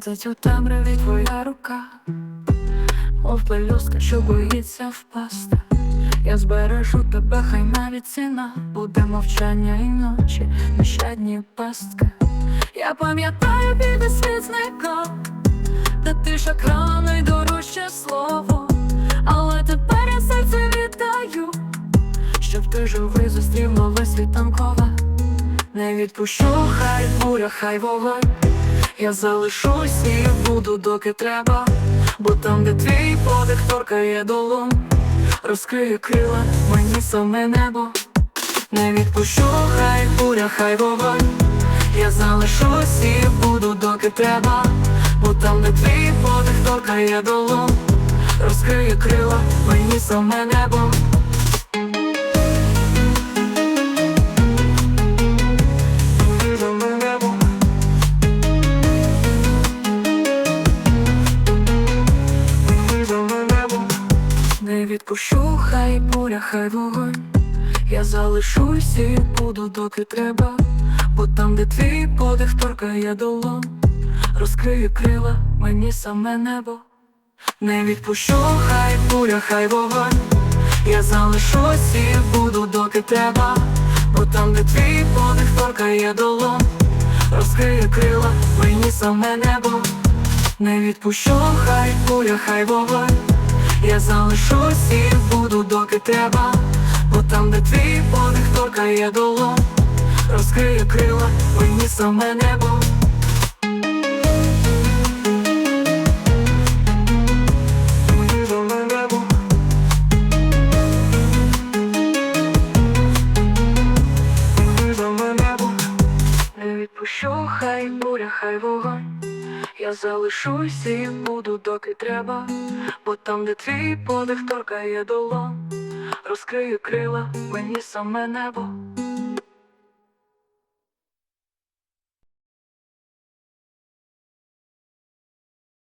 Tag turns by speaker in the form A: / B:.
A: Світить у темряві твоя рука, мов пелюстка, що боїться впасти. Я збережу тебе, хай навіть ціна буде мовчання і ночі, нещадні пастки. Я пам'ятаю біди світ зникав, та тиша крала найдорожче слово, але тепер я серце віддаю, щоб ти живий зустрів нове світанкове. Не відпущу, хай буря, хай вогонь. Я залишусь і буду, доки треба, бо там, де твій подих торкає долон, розкрию крила, мені саме небо. Не відпущу, хай буря, хай вогонь. Я залишусь і буду, доки треба, бо там, де твій подих торкає долон, розкрию крила, мені саме небо. Відпущу, хай буря, хай вогонь. Я залишусь і буду, доки треба, бо там, де твій подих торкає долон, розкрию крила, мені саме небо. Не відпущу, хай буря, хай вогонь. Я залишусь і буду, доки треба, бо там, де твій подих торкає долон, розкрию крила, мені саме небо. Не відпущу, хай буря, хай вогонь. Я залишусь і буду, доки треба, бо там, де твій подих торкає долон, розкрию крила, мені саме небо. Відпущу, хай буря, хай вогонь. Я залишуся і буду, доки треба, бо там, де твій подих торкає долон, розкрию крила, мені саме небо.